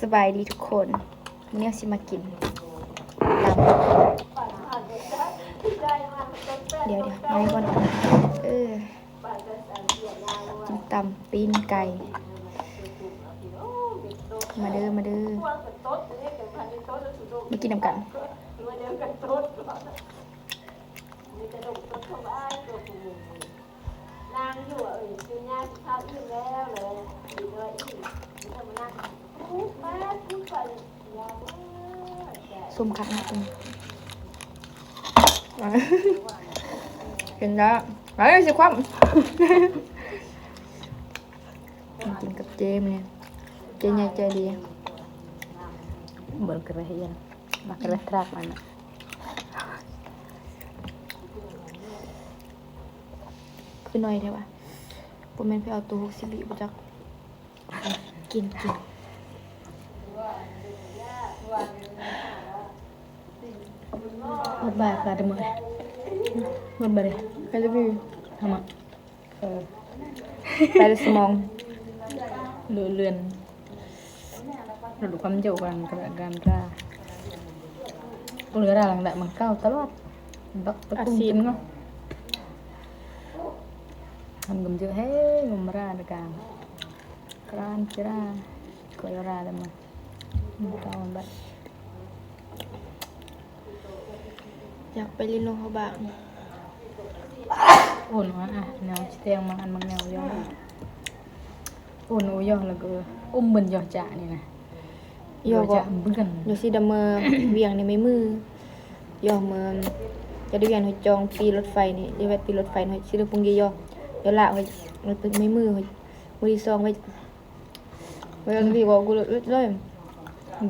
สบายดีทุกคนวันนี้เอาสิมากินลำเดี๋ยวเดี๋ยวไม่ก่อนเออกินตำตีนไก่ มาเด้อมาเด้อมากินน้ำกันน างอยู่เอ้ยคือยาสิข้าวอิ่มแล้วเลยดีเลยอิ่มนี่ทำมานั่งปุ๊บมาปุ๊บไปยาบ้าแก่ ส้มขัดนะคุณเห็นแล้วมาเลยสิความ กินกับเจมเนี่ยเจใหญ่ใจดี berkerahian makan terak mana คือหน่อยใช่ปะผมเป็นไปเอาตัวหกสิบวิบุจักกินกินหมดบาทบาทเดียวหมดหมดบาทเลยใครจะพี่ทำไมเออไปในสมองเลือนเลือนเราดูความเจ้ากันกระการราเหลืออะไรหลังแต่มันเก้าตลอดบักตะกุ่มกินเนาะ ทำกำเจอเฮ้ยงมราในการกรานจราคอยราเลยมาเก้าบัดอยากไปลินโนเขาบ้างอุ่นวะอะแนวเตียงมาอันมังแนวย่ออุ่นอูย่อแล้วก็อุ้มบนย่อจ่านี่นะย่อจ่าบึ้งกันโยซีดำเมอเวียงในไม่มือโยเมือจะได้เวียงหอยจองปีรถไฟนี่เดี๋ยวแวะปีรถไฟหน่อยซีดำพุงเยยอ เดี๋ยวละหอยมันเป็นไม่มือหอยมือที่สองไว้ไว้พี่บอกกูเลยเลย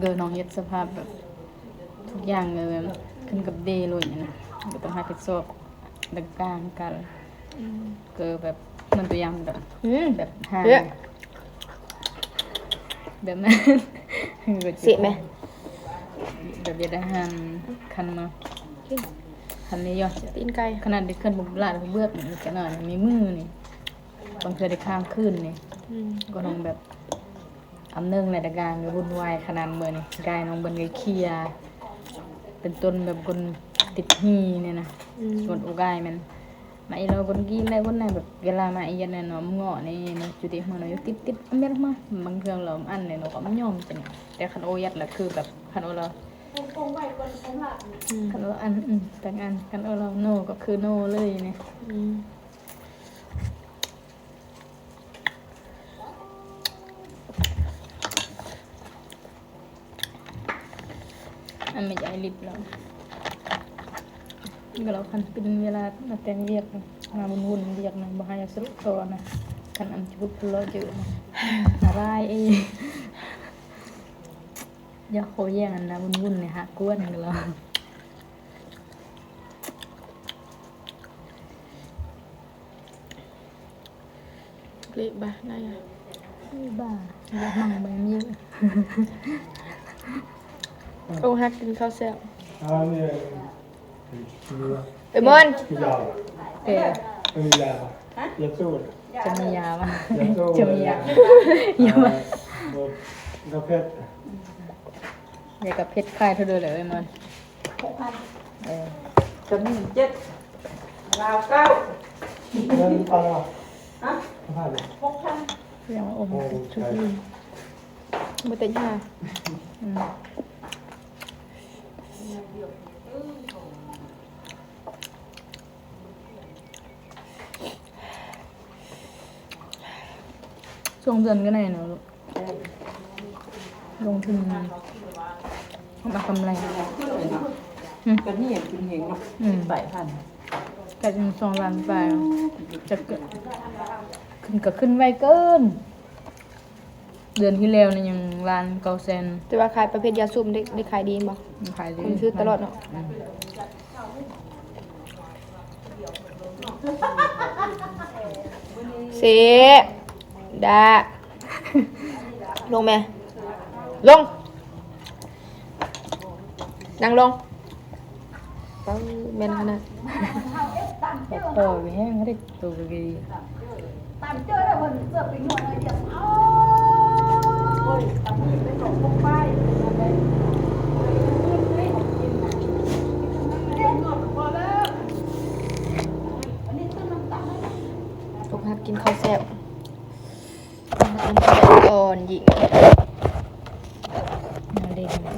เกิดน้องเฮ็ดสภาพแบบทุกอย่างเลยแบบขึ้นกับเดเลยอย่างนี้นะก็ต้องให้ไปสอบดังกลางกันเกิดแบบมันตัวอย่างแบบอืมแบบห่างเฮ้ยแบบนั้นก็จะเสียไหมแบบอย่าได้ห่างคันมา คันนี้ย่อจะตีนไก่ขนาดเด็กขึ้นบุกลาดบุกเบือกนี่ขนาดมีมือนี่บางเทื่อได้ข้ามขึ้นนี่อืมก็ต้องแบบอำเนิงในตะการวุ่นวายขนาดเมื่อนี่กายน้องเบนไกเคลียร์เป็นต้นแบบคนติดหีเนี่ยนะอืมส่วนอุกายมันมาอีเราคนกินได้คนไหนแบบเวลามาอียันเนี่ยเนาะมันเงาะนี่เนาะจุดที่มันเนาะอยู่ติดติดอันเนี้ยมาบางเทื่อเราอันเนี่ยเนาะก็มันยอมจังแต่คันโอยัดละคือแบบคันโอเรา คงไว้คนคงหลับอืมคันโออันอืมแต่งอันคันโอเราโนก็คือโนเลยเนี่ยอืมอันไม่ใหญ่ลิบเราก็เราคันเป็นเวลามาแต่งเรียกนะมาบุญวุ่นเรียกนะบ่ให้สรุปตัวนะคันอันจุดเราเจอนะอะไรเอ้ย อย่าโคแย่งอันนะบุญวุ่นเนี่ยฮะกวนกันเราเละบ้าได้อะบ้าอย่ามั่งไปมีโอ้ฮักกินข้าวแซ่บ Ah, nee. Ja. เอ้ยมอน Ja. เออ Ja. Jag tror det. จะมียามั้ย Jag tror จะมียา Ja. Och Rapet. อยา กกับเพชรคายเท่าเดิมเลยเอ้ยมันเออจะมีเจ็ดราวเก้า Men alla. ฮะ Vad hade หกพันเรียกว่าโอ้โห Åh, okej. มาแต่ย่าอืมช่วงเดือนก็ได้เนอะลูกลงทุน มากำไรก็นี่กินเหงเนาะอืมใบพันกลายเป็นสองล้านไปจะเกิดขึ้นก็ขึ้นไวเกิน เดือนที่แล้วนี่ยังล้านเก้าแสนแต่ว่าขายประเภทยาสูบได้ได้ขายดีบ่มันขายดีคนซื้อตลอดเนาะอืมเสดาลงไหมลง นั่งลงต้องยแมนขนาดแบบต่อไปแห้งก็ได้ตัวดีลูกหักกินข้าวแซ่บกินข้าวแซ่บอ่อนหญิง มาเล่น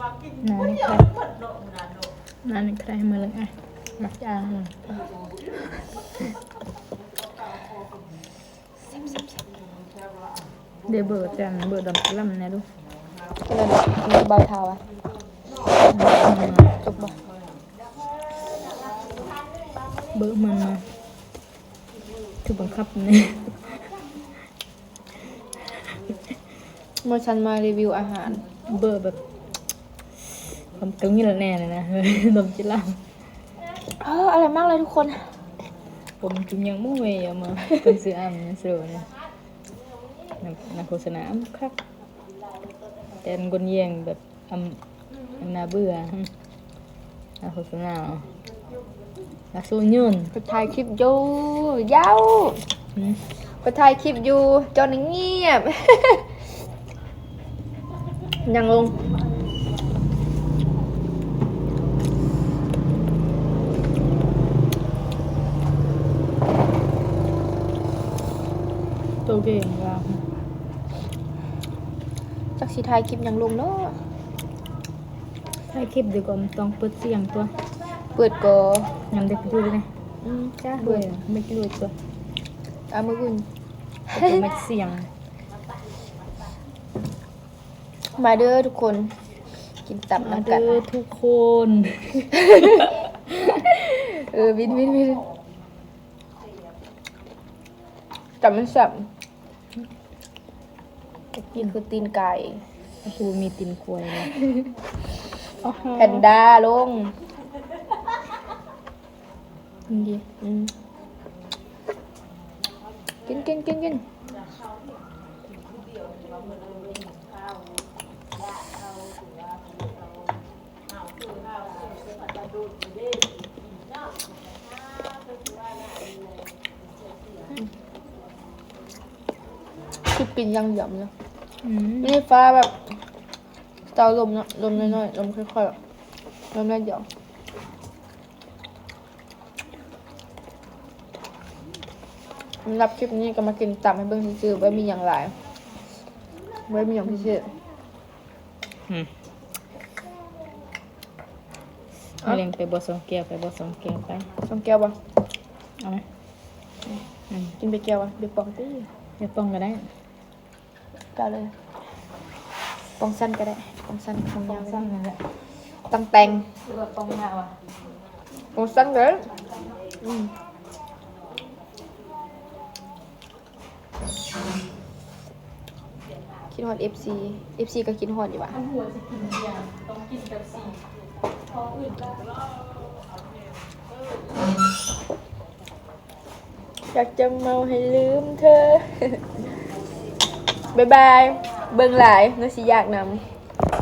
นั่นใครมือเลยไงมากจะมันเดเบอร์จังเบอร์ดำลำนี่ยดูก็เดยเบาเท้าอะจบบ่เบอร์มันมาถูกบังคับเนี่ยเมื่อฉันมารีวิวอาหารเบอร์แบบ ผมตรงนี้แหละแน่เลยนะดมจิล่างเอออร่อยมากเลยทุกคน ผมกินยังมุ่งเวย์เอามาเป็นซื้ออ่ำเนี่ยซื้อเนี่ยนักนักโฆษณาอ้ำครับแต่นกนเยียงแบบอำอันน่าเบื่อหึนักโฆษณานักสู้ยืนไปถ่ายคลิปอยู่ยาวหึไปถ่ายคลิปอยู่จอนี่เงียบยังลง เก่งว่าจักสิถ่ายคลิปยังลงเนาะถ่ายคลิปดีกว่ามันต้องเปิดเสียงตัวเปิดก็ยำเด็กดูเลยนะอืมจ้าด้วยไม่กินด้วยตัวเอามือกุนแต่ตัวไม่เสียงมาเด้อทุกคน กินตับมาน้ำกัเด้นอทุกคนเออวินวินวินจับมันสับกิ นคือตีนไก่กูมีตินควายเลยแพนด้าลงดีอืมกินกินกินกินคือกินยังหยำเนาะ อืมนี่ฟ้าแบบสไตล์ลมเนาะลมน้อยๆลมค่อยๆแบบลมน้อยเดียวสำหรับคลิปนี้ก็มากินตับให้เบิ่งซื่อๆไว้มีอย่างไรไว้มีอย่างพิเศษอืมเอาเลี้ยงไปบ่สองแก้วไปบ่สองแก้วไปต้องแก้วบ่เอาไหมอืมกินไปแก้วบ่เดี๋ยวปองตี้เดี๋ยวป้องก็ได้ ก็เลยปองสั้นก็ได้ปองสั้นปองยาวก็สั้ได้นนั่นแหละตังแต่งหรือว่าป้องยาวอะปองสั้นเลยอืมคิดฮอด FC FC ก็คิดฮอดอยู่ว่ะหัวจะกินเบียร์ต้องกินแบบสี่อยากจะเมาให้ลืมเธอ บ๊ายบาย เบิ่งหลายน่าสิอยากนำ